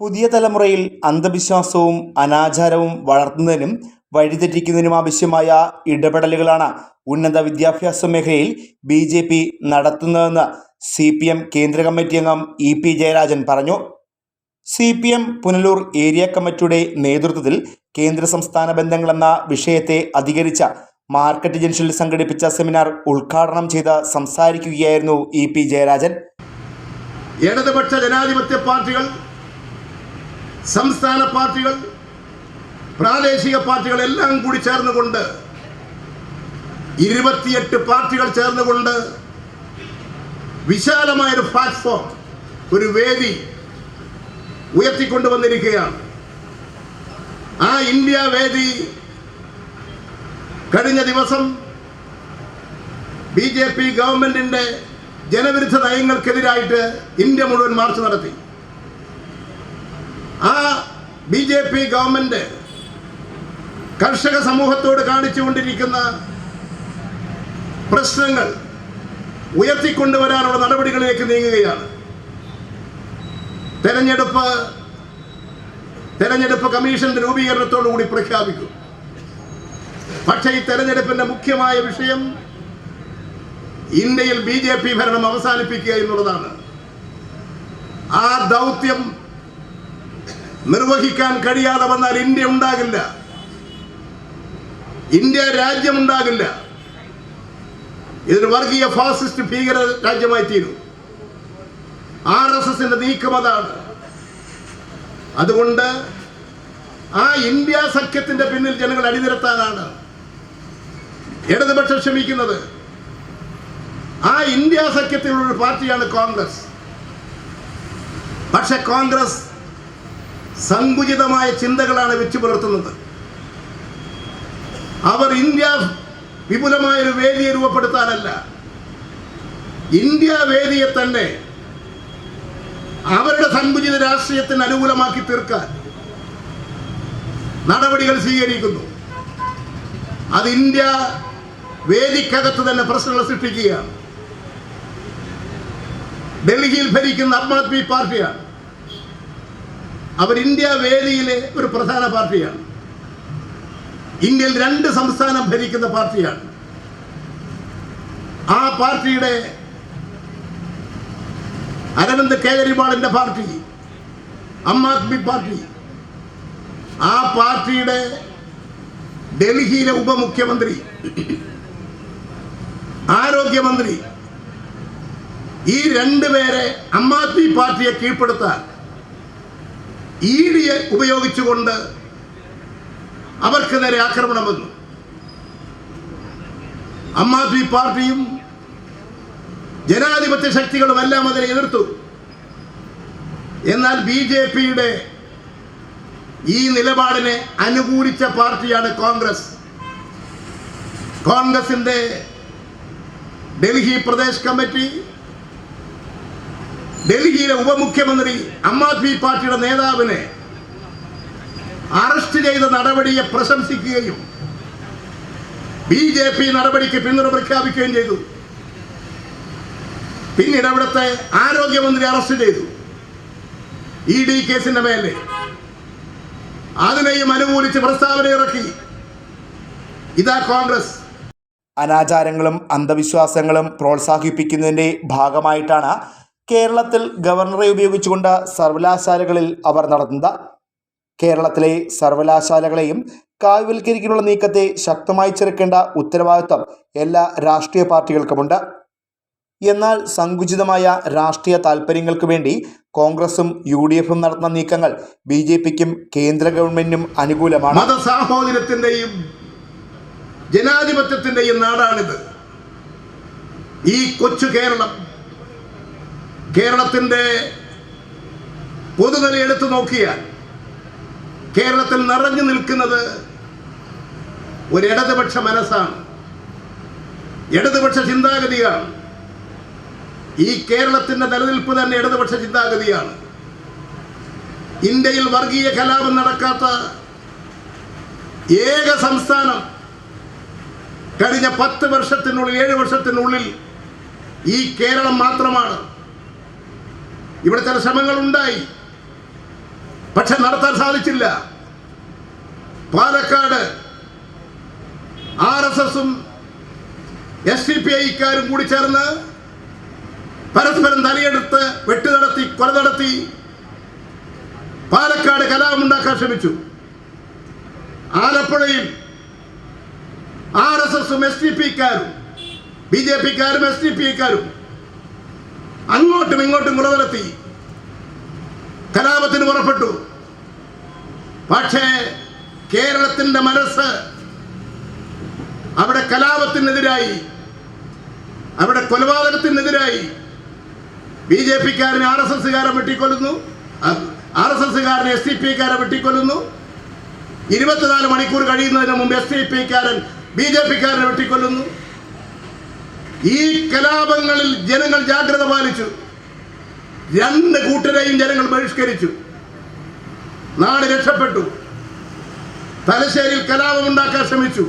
പുതിയ തലമുറയിൽ അന്ധവിശ്വാസവും അനാചാരവും വളർത്തുന്നതിനും വഴിതെറ്റിക്കുന്നതിനും ആവശ്യമായ ഇടപെടലുകളാണ് ഉന്നത വിദ്യാഭ്യാസ മേഖലയിൽ ബി ജെ പി നടത്തുന്നതെന്ന് സി പി എം കേന്ദ്ര കമ്മിറ്റി അംഗം ഇ പി ജയരാജൻ പറഞ്ഞു. C P M Punalur area കമ്മിറ്റിയുടെ നേതൃത്വത്തിൽ കേന്ദ്ര സംസ്ഥാന ബന്ധങ്ങളെന്ന വിഷയത്തെ അധികരിച്ച മാർക്കറ്റ് ജംഗ്ഷനിൽ സംഘടിപ്പിച്ച സെമിനാർ ഉദ്ഘാടനം ചെയ്ത് സംസാരിക്കുകയായിരുന്നു ഇ പി ജയരാജൻ. ഇടതുപക്ഷ ജനാധിപത്യ പാർട്ടികൾ സംസ്ഥാന പാർട്ടികൾ പ്രാദേശിക പാർട്ടികൾ എല്ലാം കൂടി ചേർന്നുകൊണ്ട് ഇരുപത്തിയെട്ട് പാർട്ടികൾ ചേർന്നുകൊണ്ട് വിശാലമായൊരു പ്ലാറ്റ്ഫോം ഒരു വേദി ഉയർത്തിക്കൊണ്ടുവന്നിരിക്കുകയാണ്. ആ ഇന്ത്യ വേദി കഴിഞ്ഞ ദിവസം ബി ജെ പി ഗവൺമെന്റിന്റെ ജനവിരുദ്ധ നയങ്ങൾക്കെതിരായിട്ട് ഇന്ത്യ മുഴുവൻ മാർച്ച് നടത്തി. ആ ബി ജെ പി ഗവൺമെന്റ് കർഷക സമൂഹത്തോട് കാണിച്ചുകൊണ്ടിരിക്കുന്ന പ്രശ്നങ്ങൾ ഉയർത്തിക്കൊണ്ടുവരാനുള്ള നടപടികളിലേക്ക് നീങ്ങുകയാണ്. തെരഞ്ഞെടുപ്പ് തെരഞ്ഞെടുപ്പ് കമ്മീഷന്റെ രൂപീകരണത്തോടുകൂടി പ്രഖ്യാപിക്കും. പക്ഷേ ഈ തെരഞ്ഞെടുപ്പിന്റെ മുഖ്യമായ വിഷയം ഇന്ത്യയിൽ ബി ഭരണം അവസാനിപ്പിക്കുക എന്നുള്ളതാണ്. ആ ദൗത്യം നിർവഹിക്കാൻ കഴിയാതെ വന്നാൽ ഇന്ത്യ ഉണ്ടാകില്ല. ഇന്ത്യ രാജ്യമുണ്ടാകില്ല ഇതൊരു വർഗീയ ഫാസിസ്റ്റ് ഭീകര രാജ്യമായി തീരും. ആർ എസ് എസിന്റെ നീക്കം അതാണ്. അതുകൊണ്ട് ആ ഇന്ത്യ സഖ്യത്തിന്റെ പിന്നിൽ ജനങ്ങൾ അടിനിരത്താനാണ് ഇടതുപക്ഷം ശ്രമിക്കുന്നത്. ആ ഇന്ത്യ സഖ്യത്തിലുള്ള ഒരു പാർട്ടിയാണ് കോൺഗ്രസ്. പക്ഷെ കോൺഗ്രസ് സങ്കുചിതമായ ചിന്തകളാണ് വെച്ചു പുലർത്തുന്നത്. അവർ ഇന്ത്യ വിപുലമായ ഒരു വേദിയെ രൂപപ്പെടുത്താനല്ല. ഇന്ത്യ വേദിയെ തന്നെ അവരുടെ സങ്കുചിത രാഷ്ട്രീയത്തിന് അനുകൂലമാക്കി തീർക്കാൻ നടപടികൾ സ്വീകരിക്കുന്നു. അത് ഇന്ത്യ വേദിക്കകത്ത് തന്നെ പ്രശ്നങ്ങൾ സൃഷ്ടിക്കുകയാണ്. ഡൽഹിയിൽ ഭരിക്കുന്ന ആം ആദ്മി പാർട്ടിയാണ്. അവർ ഇന്ത്യ വേദിയിലെ ഒരു പ്രധാന പാർട്ടിയാണ്. ഇന്ത്യയിൽ രണ്ട് സംസ്ഥാനം ഭരിക്കുന്ന പാർട്ടിയാണ്. ആ പാർട്ടിയുടെ അരവിന്ദ് കേജ്രിവാളിന്റെ പാർട്ടി ആം ആദ്മി പാർട്ടി ആ പാർട്ടിയുടെ ഡൽഹിയിലെ ഉപമുഖ്യമന്ത്രി ആരോഗ്യമന്ത്രി ഈ രണ്ടുപേരെ ആം ആദ്മി പാർട്ടിയെ കീഴ്പ്പെടുത്താൻ ഇ ഉപയോഗിച്ചുകൊണ്ട് അവർക്ക് നേരെ ആക്രമണം വന്നു. ആം ആദ്മി പാർട്ടിയും ജനാധിപത്യ ശക്തികളും എല്ലാം അതിനെ എതിർത്തു. എന്നാൽ ബി ജെ പിയുടെ ഈ നിലപാടിനെ അനുകൂലിച്ച പാർട്ടിയാണ് കോൺഗ്രസ്. കോൺഗ്രസിന്റെ ഡൽഹി പ്രദേശ് കമ്മിറ്റി ഡൽഹിയിലെ ഉപമുഖ്യമന്ത്രി ആം ആദ്മി പാർട്ടിയുടെ നേതാവിനെ അറസ്റ്റ് ചെയ്ത നടപടിയെ പ്രശംസിക്കുകയും ബി ജെ പി നടപടിക്ക് പിന്തുണ പ്രഖ്യാപിക്കുകയും ചെയ്തു. പിന്നീട് അവിടുത്തെ ആരോഗ്യമന്ത്രി അറസ്റ്റ് ചെയ്തു. ഇ ഡി കേസിന്റെ മേലെ. അതിനെയും അനുകൂലിച്ച് പ്രസ്താവന ഇറക്കി. ഇതാ കോൺഗ്രസ്. അനാചാരങ്ങളും അന്ധവിശ്വാസങ്ങളും പ്രോത്സാഹിപ്പിക്കുന്നതിന്റെ ഭാഗമായിട്ടാണ് കേരളത്തിൽ ഗവർണറെ ഉപയോഗിച്ചുകൊണ്ട് സർവകലാശാലകളിൽ അവർ നടത്തുന്ന കേരളത്തിലെ സർവകലാശാലകളെയും കാവ്യവൽക്കരിക്കാനുള്ള നീക്കത്തെ ശക്തമായി ചെറുക്കേണ്ട ഉത്തരവാദിത്വം എല്ലാ രാഷ്ട്രീയ പാർട്ടികൾക്കുമുണ്ട്. എന്നാൽ സങ്കുചിതമായ രാഷ്ട്രീയ താൽപ്പര്യങ്ങൾക്ക് വേണ്ടി കോൺഗ്രസും യു ഡി എഫും നടത്തുന്ന നീക്കങ്ങൾ ബി ജെ പിക്കും കേന്ദ്ര ഗവൺമെന്റിനും അനുകൂലമാണ്. മതസാഹോദര്യത്തിന്റെയും ജനാധിപത്യത്തിന്റെയും നാടാണിത്. ഈ കൊച്ചു കേരളം കേരളത്തിന്റെ പൊതുനില എടുത്തു നോക്കിയാൽ കേരളത്തിൽ നിറഞ്ഞു നിൽക്കുന്നത് ഒരു ഇടതുപക്ഷ മനസ്സാണ്. ഇടതുപക്ഷ ചിന്താഗതിയാണ്. ഈ കേരളത്തിന്റെ നിലനിൽപ്പ് തന്നെ ഇടതുപക്ഷ ചിന്താഗതിയാണ്. ഇന്ത്യയിൽ വർഗീയ കലാപം നടക്കാത്ത ഏക സംസ്ഥാനം കഴിഞ്ഞ പത്ത് വർഷത്തിനുള്ളിൽ ഏഴ് വർഷത്തിനുള്ളിൽ ഈ കേരളം മാത്രമാണ്. ഇവിടെ ചില ശ്രമങ്ങൾ ഉണ്ടായി പക്ഷെ നടത്താൻ സാധിച്ചില്ല. പാലക്കാട് ആർ എസ് എസും എസ് ഡി പി ഐക്കാരും കൂടി ചേർന്ന് പരസ്പരം തലയെടുത്ത് വെട്ടു നടത്തി കൊല നടത്തി പാലക്കാട് കലാപമുണ്ടാക്കാൻ ശ്രമിച്ചു. ആലപ്പുഴയിൽ ആർ എസ് എസും എസ് ഡി പിക്കാരും ബി ജെ പിക്കാരും എസ് ഡി പിക്കാരും അങ്ങോട്ടും ഇങ്ങോട്ടും കൊല നടത്തി കലാപത്തിന് പുറപ്പെട്ടു. പക്ഷേ കേരളത്തിന്റെ മനസ്സ് അവിടെ കലാപത്തിനെതിരായി അവിടെ കൊലപാതകത്തിനെതിരായി ബി ജെ പിക്കാരനെ ആർ എസ് എസ്സുകാരെ വെട്ടിക്കൊല്ലുന്നു. ആർ എസ് എസ്സുകാരനെ എസ് ഡി പിക്കാരെ വെട്ടിക്കൊല്ലുന്നു. ഇരുപത്തിനാല് മണിക്കൂർ കഴിയുന്നതിന് മുമ്പ് എസ് ഡി പിക്കാരൻ ബി ജെ പിക്കാരനെ വെട്ടിക്കൊല്ലുന്നു. ഈ കലാപങ്ങളിൽ ജനങ്ങൾ ജാഗ്രത പാലിച്ചു. രണ്ട് കൂട്ടരെയും ജനങ്ങൾ ബഹിഷ്കരിച്ചു. നാട് രക്ഷപ്പെട്ടു. തലശ്ശേരിയിൽ കലാപം ഉണ്ടാക്കാൻ ശ്രമിച്ചു.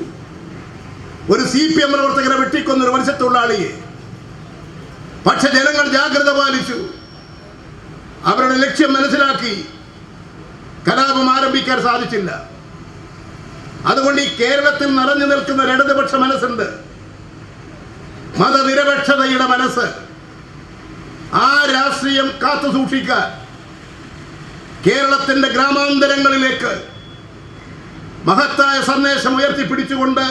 ഒരു സി പി എം പ്രവർത്തകരെ വെട്ടിക്കൊന്ന ഒരു മത്സ്യത്തൊഴിലാളിയെ പക്ഷെ ജനങ്ങൾ ജാഗ്രത പാലിച്ചു. അവരുടെ ലക്ഷ്യം മനസ്സിലാക്കി. കലാപം ആരംഭിക്കാൻ സാധിച്ചില്ല. അതുകൊണ്ട് ഈ കേരളത്തിൽ നിറഞ്ഞു നിൽക്കുന്ന ഇടതുപക്ഷ മനസ്സുണ്ട്. മതനിരപേക്ഷതയുടെ മനസ്സ്. ആ രാഷ്ട്രീയം കാത്തു സൂക്ഷിക്കാൻ കേരളത്തിന്റെ ഗ്രാമാന്തരങ്ങളിലേക്ക് മഹത്തായ സന്ദേശം ഉയർത്തിപ്പിടിച്ചുകൊണ്ട്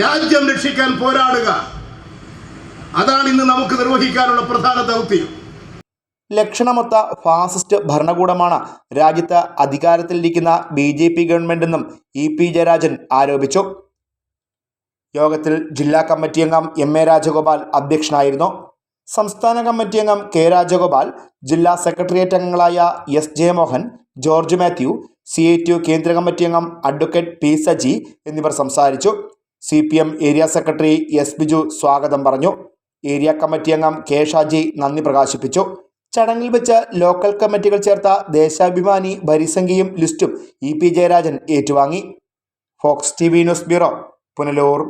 രാജ്യം രക്ഷിക്കാൻ പോരാടുക. അതാണ് ഇന്ന് നമുക്ക് നിർവഹിക്കാനുള്ള പ്രധാന ദൗത്യം. ലക്ഷണമൊത്ത ഫാസിസ്റ്റ് ഭരണകൂടമാണ് രാജ്യത്ത് അധികാരത്തിലിരിക്കുന്ന ബി ജെ പി ഗവൺമെന്റെന്നും ഇ പി ജയരാജൻ ആരോപിച്ചു. യോഗത്തിൽ ജില്ലാ കമ്മിറ്റി അംഗം എം എ രാജഗോപാൽ അധ്യക്ഷനായിരുന്നു. സംസ്ഥാന കമ്മിറ്റി അംഗം കെ രാജഗോപാൽ ജില്ലാ സെക്രട്ടേറിയറ്റ് അംഗങ്ങളായ S J Mohan George Mathew C I T കേന്ദ്ര കമ്മിറ്റി അംഗം അഡ്വക്കേറ്റ് പി സജി എന്നിവർ സംസാരിച്ചു. C P M area secretary S Biju സ്വാഗതം പറഞ്ഞു. ഏരിയ കമ്മിറ്റി അംഗം കെ ഷാജി നന്ദി പ്രകാശിപ്പിച്ചു. ചടങ്ങിൽ വെച്ച് ലോക്കൽ കമ്മിറ്റികൾ ചേർത്ത ദേശാഭിമാനി വരിസംഖ്യയും ലിസ്റ്റും ഇ പി ജയരാജൻ ഏറ്റുവാങ്ങി. Fox T V news bureau Punalur.